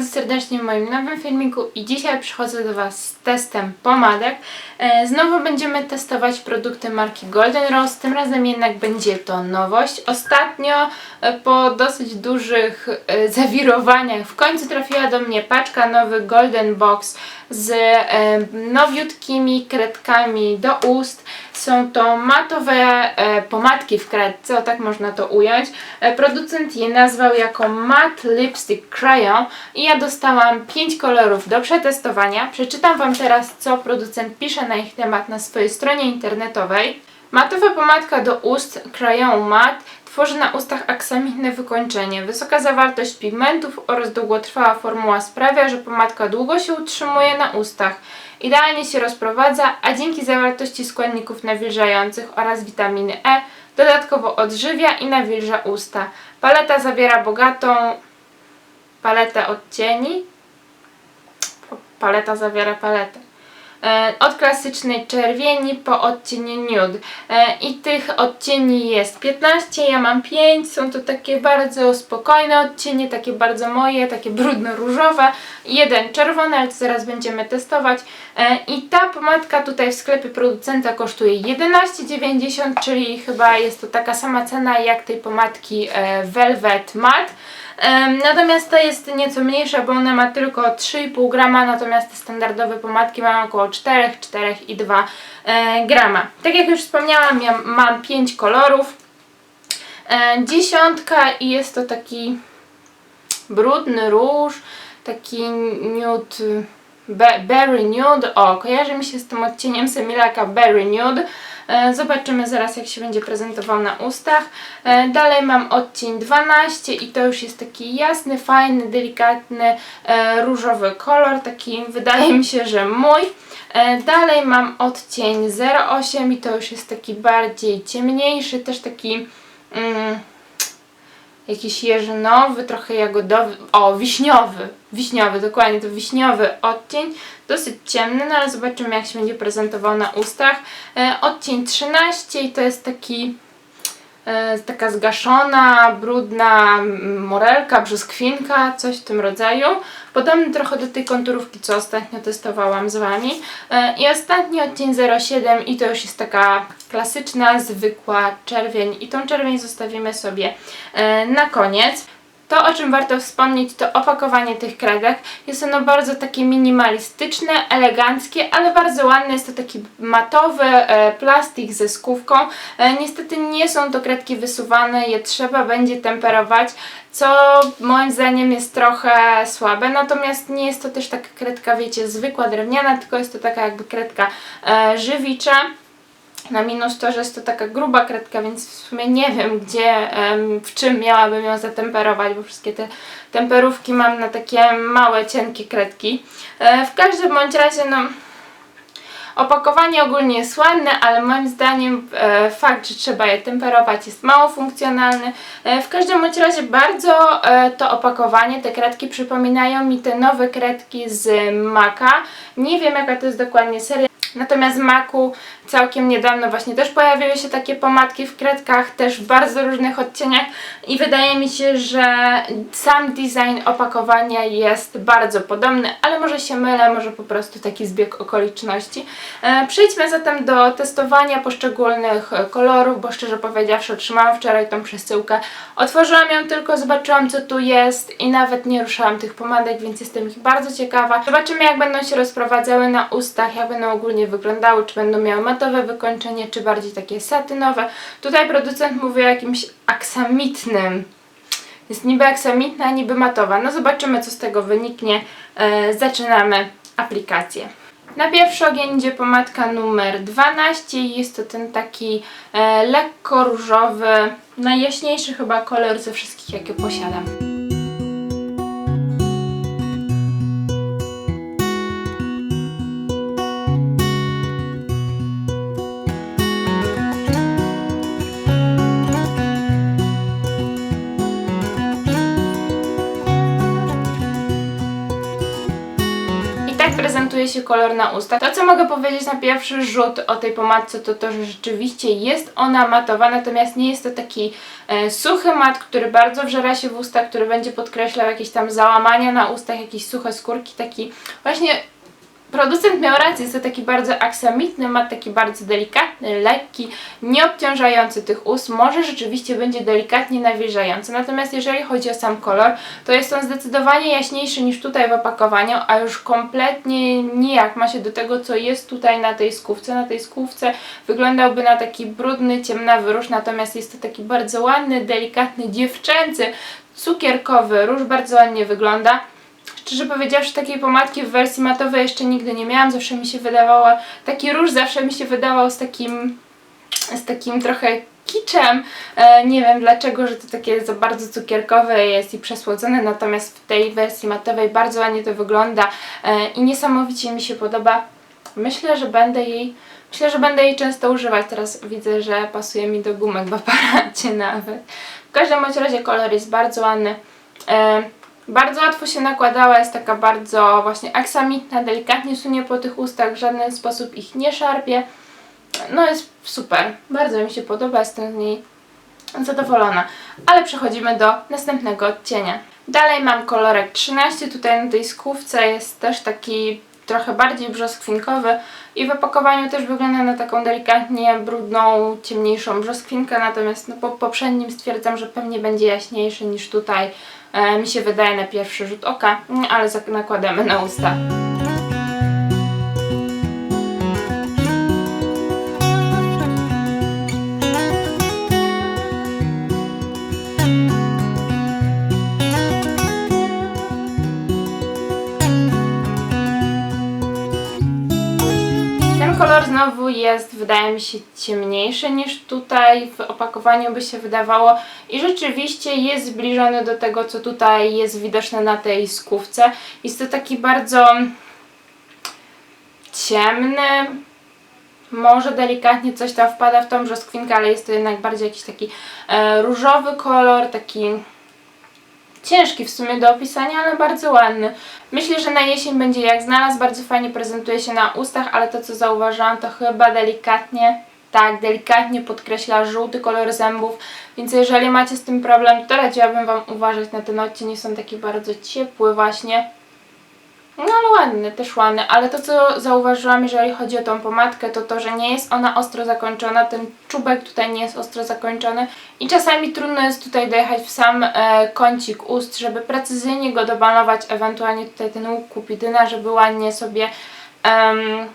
Bardzo serdecznie w moim nowym filmiku i dzisiaj przychodzę do Was z testem pomadek. E, Znowu będziemy testować produkty marki Golden Rose, tym razem jednak będzie to nowość. Ostatnio e, po dosyć dużych e, zawirowaniach w końcu trafiła do mnie paczka nowy Golden Box z nowiutkimi kredkami do ust. Są to matowe e, pomadki w kredce, o tak można to ująć. E, producent je nazwał jako Matte Lipstick Crayon i ja dostałam 5 kolorów do przetestowania. Przeczytam Wam teraz, co producent pisze na ich temat na swojej stronie internetowej. Matowa pomadka do ust Crayon Matte tworzy na ustach aksamitne wykończenie. Wysoka zawartość pigmentów oraz długotrwała formuła sprawia, że pomadka długo się utrzymuje na ustach. Idealnie się rozprowadza, a dzięki zawartości składników nawilżających oraz witaminy E dodatkowo odżywia i nawilża usta. Paleta zawiera bogatą paletę odcieni. Paleta zawiera paletę. E, Od klasycznej czerwieni po odcienie nude. I tych odcieni jest 15, ja mam 5. Są to takie bardzo spokojne odcienie, takie bardzo moje, takie brudno-różowe. Jeden czerwony, ale zaraz będziemy testować. E, I ta pomadka tutaj w sklepie producenta kosztuje 11,90, czyli chyba jest to taka sama cena jak tej pomadki e, Velvet Matte. Natomiast ta jest nieco mniejsza, bo ona ma tylko 3,5 grama, natomiast standardowe pomadki mają około 4, 4,2 e, grama. Tak jak już wspomniałam, ja mam 5 kolorów. E, dziesiątka i jest to taki brudny róż, taki nude, be, berry nude. O, kojarzy mi się z tym odcieniem Semilaka Berry Nude. E, Zobaczymy zaraz, jak się będzie prezentował na ustach. E, Dalej mam odcień 12 i to już jest taki jasny, fajny, delikatny, e, różowy kolor. Taki wydaje mi się, że mój. Dalej mam odcień 08 i to już jest taki bardziej ciemniejszy, też taki mm, jakiś jeżynowy, trochę jagodowy, o wiśniowy, wiśniowy, dokładnie to wiśniowy odcień, dosyć ciemny, no ale zobaczymy jak się będzie prezentował na ustach. E, odcień 13 i to jest taki taka zgaszona, brudna morelka, brzoskwinka, coś w tym rodzaju. Podobny trochę do tej konturówki, co ostatnio testowałam z Wami. E, I ostatni odcień 07 i to już jest taka klasyczna, zwykła czerwień i tą czerwień zostawimy sobie e, na koniec. To, o czym warto wspomnieć, to opakowanie tych kredek. Jest ono bardzo takie minimalistyczne, eleganckie, ale bardzo ładne. Jest to taki matowy e, plastik ze skówką. E, niestety nie są to kredki wysuwane, je trzeba będzie temperować, co moim zdaniem jest trochę słabe. Natomiast nie jest to też taka kredka, wiecie, zwykła drewniana, tylko jest to taka jakby kredka e, żywicza. Na minus to, że jest to taka gruba kredka, więc w sumie nie wiem, gdzie, w czym miałabym ją zatemperować, bo wszystkie te temperówki mam na takie małe, cienkie kredki. E, w każdym bądź razie, no, opakowanie ogólnie jest ładne, ale moim zdaniem e, fakt, że trzeba je temperować jest mało funkcjonalny. E, w każdym bądź razie bardzo to opakowanie, te kredki przypominają mi te nowe kredki z Maka. Nie wiem jaka to jest dokładnie seria. Natomiast Maku całkiem niedawno właśnie też pojawiły się takie pomadki w kredkach, też w bardzo różnych odcieniach i wydaje mi się, że sam design opakowania jest bardzo podobny, ale może się mylę, może po prostu taki zbieg okoliczności. E, Przejdźmy zatem do testowania poszczególnych e, kolorów, bo szczerze powiedziawszy otrzymałam wczoraj tą przesyłkę. Otworzyłam ją tylko, zobaczyłam co tu jest i nawet nie ruszałam tych pomadek, więc jestem ich bardzo ciekawa. Zobaczymy jak będą się rozprowadzały na ustach, jak będą ogólnie wyglądały, czy będą miały matowe wykończenie, czy bardziej takie satynowe. Tutaj producent mówi o jakimś aksamitnym. Jest niby aksamitna, niby matowa. No zobaczymy co z tego wyniknie. E, zaczynamy aplikację. Na pierwszy ogień idzie pomadka numer 12 i jest to ten taki e, lekko różowy, najjaśniejszy chyba kolor ze wszystkich jakie posiadam. Się kolor na ustach. To, co mogę powiedzieć na pierwszy rzut o tej pomadce, to to, że rzeczywiście jest ona matowa, natomiast nie jest to taki e, suchy mat, który bardzo wżera się w usta, który będzie podkreślał jakieś tam załamania na ustach, jakieś suche skórki, taki właśnie Producent miał rację, jest to taki bardzo aksamitny mat, taki bardzo delikatny, lekki, nie obciążający tych ust, może rzeczywiście będzie delikatnie nawilżający. Natomiast jeżeli chodzi o sam kolor, to jest on zdecydowanie jaśniejszy niż tutaj w opakowaniu, a już kompletnie nijak ma się do tego, co jest tutaj na tej skówce. Na tej skówce wyglądałby na taki brudny, ciemnawy róż, natomiast jest to taki bardzo ładny, delikatny, dziewczęcy, cukierkowy róż, bardzo ładnie wygląda. Szczerze powiedziawszy, takiej pomadki w wersji matowej jeszcze nigdy nie miałam. Zawsze mi się wydawało, taki róż zawsze mi się wydawał z takim, z takim trochę kiczem. E, nie wiem dlaczego, że to takie za bardzo cukierkowe jest i przesłodzone, natomiast w tej wersji matowej bardzo ładnie to wygląda e, i niesamowicie mi się podoba. Myślę, że będę jej Myślę, że będę jej często używać. Teraz widzę, że pasuje mi do gumek w aparacie nawet. W każdym razie kolor jest bardzo ładny. Bardzo łatwo się nakładała, jest taka bardzo właśnie aksamitna, delikatnie sunie po tych ustach, w żaden sposób ich nie szarpie. No jest super, bardzo mi się podoba, jestem z niej zadowolona. Ale przechodzimy do następnego odcienia. Dalej mam kolorek 13, tutaj na tej skówce jest też taki trochę bardziej brzoskwinkowy i w opakowaniu też wygląda na taką delikatnie brudną, ciemniejszą brzoskwinkę, natomiast no, po poprzednim stwierdzam, że pewnie będzie jaśniejszy niż tutaj mi się wydaje na pierwszy rzut oka, mm, ale nakładamy na usta. Jest, wydaje mi się, ciemniejszy niż tutaj. W opakowaniu by się wydawało. I rzeczywiście jest zbliżony do tego, co tutaj jest widoczne na tej skówce. Jest to taki bardzo ciemny, może delikatnie coś tam wpada w tą brzoskwinkę, ale jest to jednak bardziej jakiś taki e, różowy kolor, taki ciężki w sumie do opisania, ale bardzo ładny. Myślę, że na jesień będzie jak znalazł, bardzo fajnie prezentuje się na ustach, ale to co zauważyłam to chyba delikatnie, tak, delikatnie podkreśla żółty kolor zębów, więc jeżeli macie z tym problem, to radziłabym Wam uważać na ten odcień, są taki bardzo ciepły właśnie. No ale ładny, też ładny, ale to co zauważyłam, jeżeli chodzi o tą pomadkę, to to, że nie jest ona ostro zakończona, ten czubek tutaj nie jest ostro zakończony. I czasami trudno jest tutaj dojechać w sam e, kącik ust, żeby precyzyjnie go domalować, ewentualnie tutaj ten łuk kupidyna, żeby ładnie sobie em,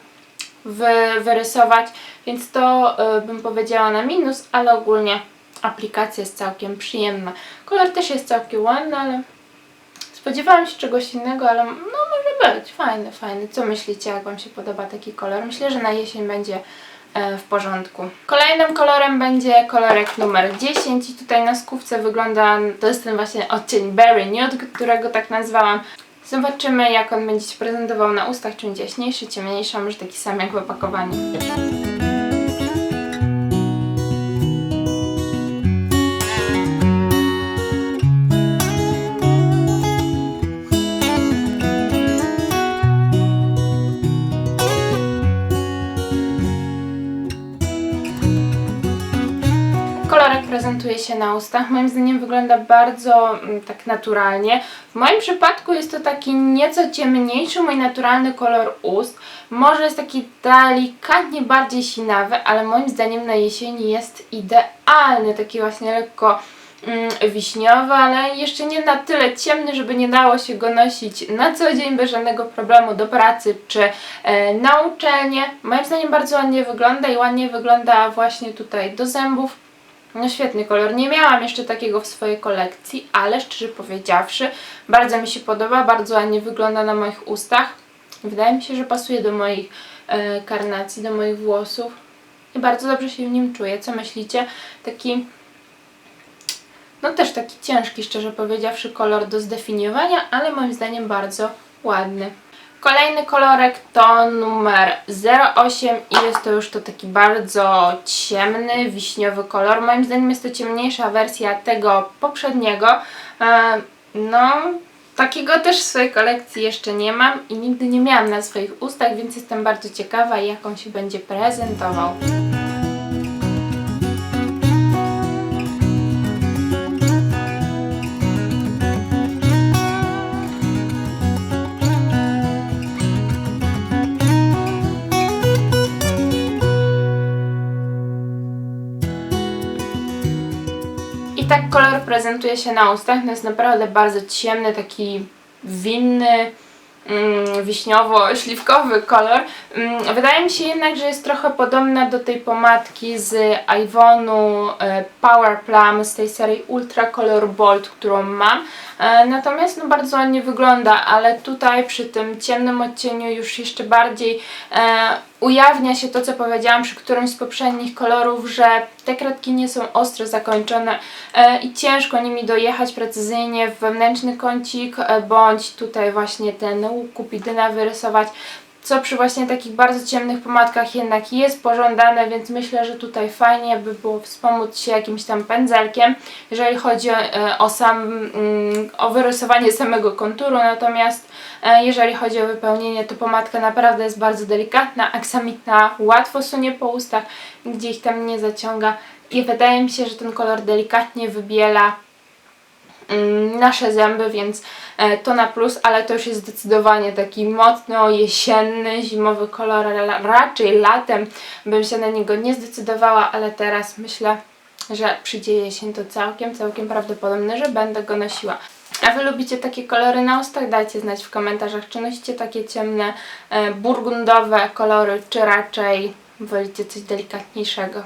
wy, wyrysować, więc to e, bym powiedziała na minus, ale ogólnie aplikacja jest całkiem przyjemna. Kolor też jest całkiem ładny, ale Spodziewałam się czegoś innego, ale no może być. Fajny, fajny. Co myślicie, jak Wam się podoba taki kolor? Myślę, że na jesień będzie e, w porządku. Kolejnym kolorem będzie kolorek numer 10 i tutaj na skówce wygląda, to jest ten właśnie odcień Berry Nude, którego tak nazwałam. Zobaczymy, jak on będzie się prezentował na ustach, czy będzie jaśniejszy, ciemniejszy, a może taki sam jak w opakowaniu. Prezentuje się na ustach. Moim zdaniem wygląda bardzo mm, tak naturalnie. W moim przypadku jest to taki nieco ciemniejszy, mój naturalny kolor ust. Może jest taki delikatnie bardziej sinawy, ale moim zdaniem na jesieni jest idealny. Taki właśnie lekko mm, wiśniowy, ale jeszcze nie na tyle ciemny, żeby nie dało się go nosić na co dzień bez żadnego problemu do pracy czy e, na uczelnię. Moim zdaniem bardzo ładnie wygląda i ładnie wygląda właśnie tutaj do zębów. No świetny kolor. Nie miałam jeszcze takiego w swojej kolekcji, ale szczerze powiedziawszy, bardzo mi się podoba, bardzo ładnie wygląda na moich ustach. Wydaje mi się, że pasuje do moich e, karnacji, do moich włosów. I bardzo dobrze się w nim czuję. Co myślicie? Taki no też taki ciężki, szczerze powiedziawszy, kolor do zdefiniowania, ale moim zdaniem bardzo ładny. Kolejny kolorek to numer 08 i jest to już to taki bardzo ciemny, wiśniowy kolor. Moim zdaniem jest to ciemniejsza wersja tego poprzedniego. E, No, Takiego też w swojej kolekcji jeszcze nie mam i nigdy nie miałam na swoich ustach, więc jestem bardzo ciekawa, jak on się będzie prezentował. Tak kolor prezentuje się na ustach. No jest naprawdę bardzo ciemny, taki winny, mm, wiśniowo-śliwkowy kolor. Mm, wydaje mi się jednak, że jest trochę podobna do tej pomadki z Ivonu e, Power Plum z tej serii Ultra Color Bold, którą mam. E, natomiast no bardzo ładnie wygląda, ale tutaj przy tym ciemnym odcieniu już jeszcze bardziej e, ujawnia się to, co powiedziałam przy którymś z poprzednich kolorów, że te kredki nie są ostro zakończone e, i ciężko nimi dojechać precyzyjnie w wewnętrzny kącik, e, bądź tutaj właśnie ten łuk kupidyna wyrysować co przy właśnie takich bardzo ciemnych pomadkach jednak jest pożądane, więc myślę, że tutaj fajnie by było wspomóc się jakimś tam pędzelkiem, jeżeli chodzi o, e, o sam, mm, o wyrysowanie samego konturu, natomiast e, jeżeli chodzi o wypełnienie, to pomadka naprawdę jest bardzo delikatna, aksamitna, łatwo sunie po ustach, gdzie ich tam nie zaciąga. I wydaje mi się, że ten kolor delikatnie wybiela nasze zęby, więc e, to na plus, ale to już jest zdecydowanie taki mocno jesienny, zimowy kolor, ra- raczej latem bym się na niego nie zdecydowała, ale teraz myślę, że przyjdzie jesień, to całkiem, całkiem prawdopodobne, że będę go nosiła. A Wy lubicie takie kolory na ustach? Dajcie znać w komentarzach, czy nosicie takie ciemne, e, burgundowe kolory, czy raczej wolicie coś delikatniejszego.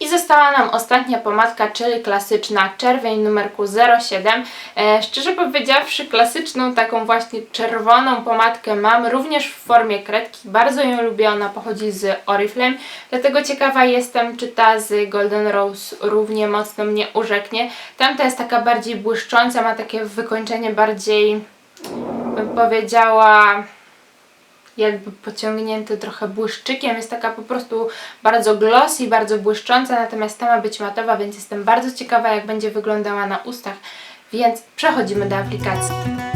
I została nam ostatnia pomadka, czyli klasyczna czerwień numerku 07. E, szczerze powiedziawszy, klasyczną taką właśnie czerwoną pomadkę mam również w formie kredki. Bardzo ją lubię, ona pochodzi z Oriflame. Dlatego ciekawa jestem, czy ta z Golden Rose równie mocno mnie urzeknie. Tamta jest taka bardziej błyszcząca, ma takie wykończenie bardziej, bym powiedziała jakby pociągnięty trochę błyszczykiem. Jest taka po prostu bardzo glossy, bardzo błyszcząca, natomiast ta ma być matowa, więc jestem bardzo ciekawa, jak będzie wyglądała na ustach. Więc przechodzimy do aplikacji.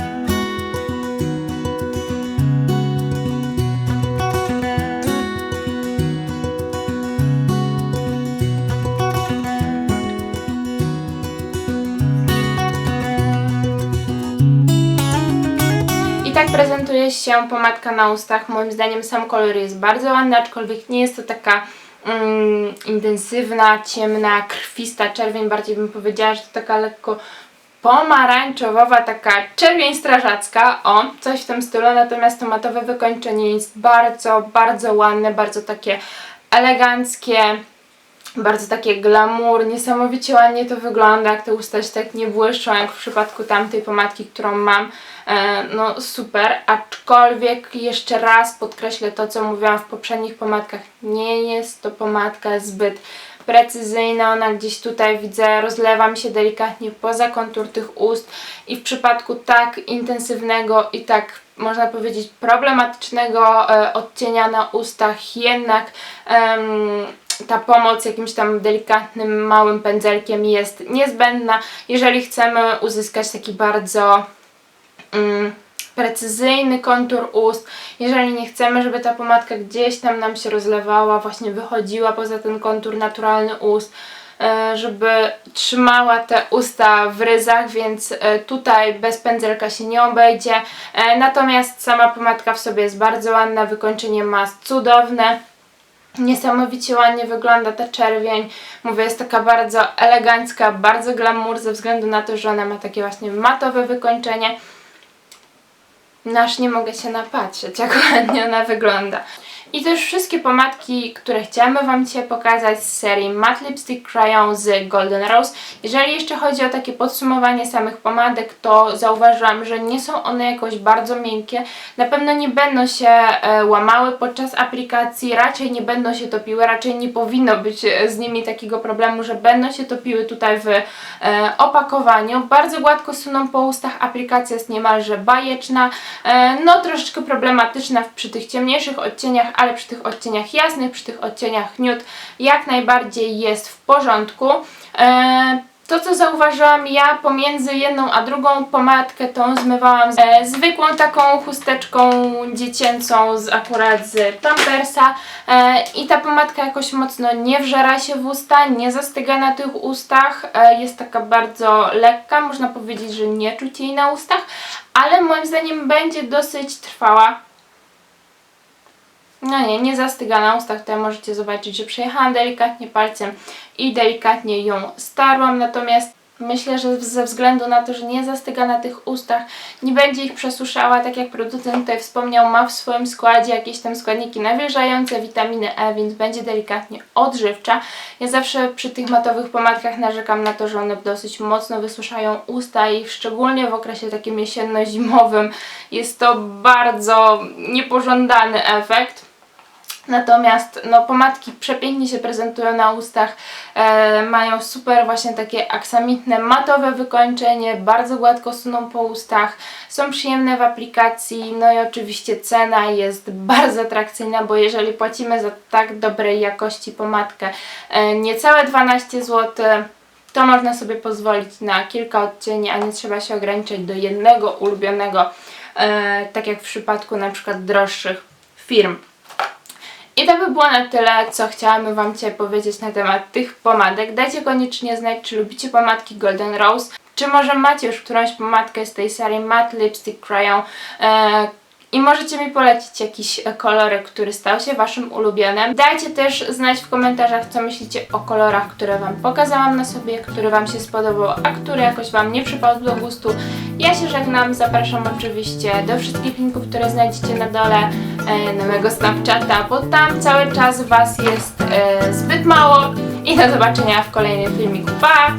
Się pomadka na ustach. Moim zdaniem sam kolor jest bardzo ładny, aczkolwiek nie jest to taka mm, intensywna, ciemna, krwista czerwień. Bardziej bym powiedziała, że to taka lekko pomarańczowa, taka czerwień strażacka, o, coś w tym stylu, natomiast to matowe wykończenie jest bardzo, bardzo ładne, bardzo takie eleganckie, bardzo takie glamour, niesamowicie ładnie to wygląda, jak te usta się tak nie błyszczą, jak w przypadku tamtej pomadki, którą mam. E, no super, aczkolwiek jeszcze raz podkreślę to, co mówiłam w poprzednich pomadkach, nie jest to pomadka zbyt precyzyjna, ona gdzieś tutaj widzę, rozlewa mi się delikatnie poza kontur tych ust i w przypadku tak intensywnego i tak można powiedzieć problematycznego e, odcienia na ustach jednak ta pomoc jakimś tam delikatnym, małym pędzelkiem jest niezbędna, jeżeli chcemy uzyskać taki bardzo mm, precyzyjny kontur ust. Jeżeli nie chcemy, żeby ta pomadka gdzieś tam nam się rozlewała, właśnie wychodziła poza ten kontur naturalny ust, e, żeby trzymała te usta w ryzach, więc e, tutaj bez pędzelka się nie obejdzie. E, Natomiast sama pomadka w sobie jest bardzo ładna, wykończenie ma cudowne. Niesamowicie ładnie wygląda ta czerwień. Mówię, jest taka bardzo elegancka, bardzo glamour ze względu na to, że ona ma takie właśnie matowe wykończenie. Nasz nie mogę się napatrzeć, jak ładnie ona wygląda. I to już wszystkie pomadki, które chciałam Wam dzisiaj pokazać z serii Matte Lipstick Crayon z Golden Rose. Jeżeli jeszcze chodzi o takie podsumowanie samych pomadek, to zauważyłam, że nie są one jakoś bardzo miękkie. Na pewno nie będą się e, łamały podczas aplikacji, raczej nie będą się topiły, raczej nie powinno być e, z nimi takiego problemu, że będą się topiły tutaj w e, opakowaniu. Bardzo gładko suną po ustach, aplikacja jest niemalże bajeczna, no troszeczkę problematyczna przy tych ciemniejszych odcieniach, ale przy tych odcieniach jasnych, przy tych odcieniach nude jak najbardziej jest w porządku. E, To, co zauważyłam ja pomiędzy jedną a drugą pomadkę, tą zmywałam z, e, zwykłą taką chusteczką dziecięcą z akurat z Pampersa e, i ta pomadka jakoś mocno nie wżera się w usta, nie zastyga na tych ustach, e, jest taka bardzo lekka, można powiedzieć, że nie czuć jej na ustach, ale moim zdaniem będzie dosyć trwała. No nie, nie zastyga na ustach, tutaj możecie zobaczyć, że przejechałam delikatnie palcem i delikatnie ją starłam, natomiast myślę, że ze względu na to, że nie zastyga na tych ustach, nie będzie ich przesuszała, tak jak producent tutaj wspomniał, ma w swoim składzie jakieś tam składniki nawilżające, witaminy E, więc będzie delikatnie odżywcza. Ja zawsze przy tych matowych pomadkach narzekam na to, że one dosyć mocno wysuszają usta i szczególnie w okresie takim jesienno-zimowym jest to bardzo niepożądany efekt. Natomiast no, pomadki przepięknie się prezentują na ustach, e, mają super właśnie takie aksamitne, matowe wykończenie, bardzo gładko suną po ustach, są przyjemne w aplikacji, no i oczywiście cena jest bardzo atrakcyjna, bo jeżeli płacimy za tak dobrej jakości pomadkę e, niecałe 12 zł, to można sobie pozwolić na kilka odcieni, a nie trzeba się ograniczać do jednego ulubionego, e, tak jak w przypadku na przykład droższych firm. I to by było na tyle, co chciałam Wam dzisiaj powiedzieć na temat tych pomadek. Dajcie koniecznie znać, czy lubicie pomadki Golden Rose, czy może macie już którąś pomadkę z tej serii Matte Lipstick Crayon e, i możecie mi polecić jakiś e, kolorek, który stał się Waszym ulubionym. Dajcie też znać w komentarzach, co myślicie o kolorach, które Wam pokazałam na sobie, który Wam się spodobał, a który jakoś Wam nie przypadł do gustu. Ja się żegnam, zapraszam oczywiście do wszystkich linków, które znajdziecie na dole e, na mojego Snapchata, bo tam cały czas Was jest e, zbyt mało i do zobaczenia w kolejnym filmiku. Pa!